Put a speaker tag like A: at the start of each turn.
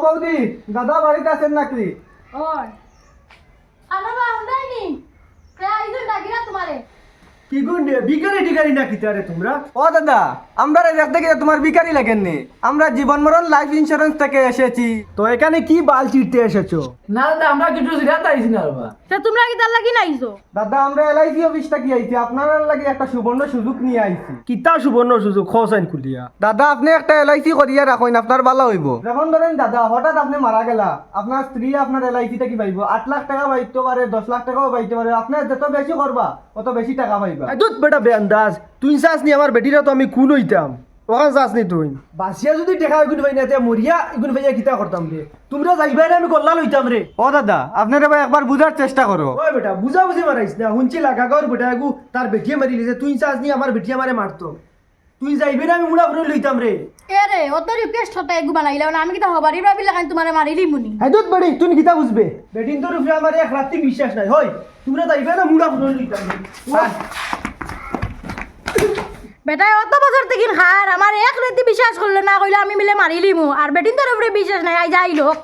A: বৌদি দাদা বাড়িতে আছেন নাকি?
B: ওই। আমার বা হুন্ডাইনি কে আইজন ডাকি না তোমারে
C: কি গুণ বিকারি টিকারি না কিতারে তোমরা?
A: ও দাদা আমরা দেখতে গিয়ে তোমার বিকারি লাগেননি। আমরা জীবন মরণ লাইফ ইন্স্যুরেন্স থেকে এসেছি।
C: তো এখানে কি বাল চিটতে এসেছ?
D: না দাদা আমরা কিছু সিদ্ধান্ত আইছি না বাবা।
B: তা তোমরা কি তার লাগি নাইছো?
A: দাদা আমরা এলআইসি অফিস থেকে আইছি? আপনার লাগে একটা সুবর্ণ সুযোগ নিয়ে আইছি।
C: কিতা সুবর্ণ সুযোগ? খোসাইন
A: দাদা আপনি একটা এলআইসি করিয়া রাখুন আপনার ভালো হইব। যেমন ধরেন দাদা হঠাৎ আপনি মারা গেলা। আপনার স্ত্রী আপনার এলআইসি থেকে পাইব? আট লাখ টাকা পাইতে পারে দশ লাখ টাকাও পাইতে পারে। আপনার যত বেশি করবা অত বেশি টাকা পাইবা।
C: দুধ বেটা বেআন্দাজ তুই চাস নি আমার বেটিরা তো আমি কুল হইতাম? ওখান চাস নি তুই। বাসিয়া যদি টেকা এগুন পাই না মরিয়া এগুন পাইয়া কিতা করতাম রে তোমরা যাইবাই আমি গল্লা লইতাম রে
A: ও দাদা আপনার এবার একবার বুঝার চেষ্টা করো।
C: ওই বেটা বুঝা বুঝি মারাইস না শুনছি লাগা গর বেটা আগু তার বেটিয়ে মারি লিছে তুই চাস নি আমার বেটিয়া মারে মারতো তুই যাইবে না আমি মুড়া ফুরে লইতাম রে
B: এ রে অত রিকোয়েস্ট হতে এগু বানাইলা মানে আমি কিতা হবারই ভাবি লাগাই তোমারে মারিলি মুনি।
C: হ্যাঁ দুধ বেড়ি তুই কিতা বুঝবে? বেটিন তোর উপরে আমার এক রাত্রি বিশ্বাস নাই। হয় তোমরা যাইবে না মুড়া ফুরে লইতাম রে।
B: বেটাই, অত বছর থেকে হার আমার এক রেতি বিশ্বাস করল না, কইলে আমি মিলে মারিলিমু আর বেটিন তোর উপরে বিশ্বাস নাই, আই যাই লোক।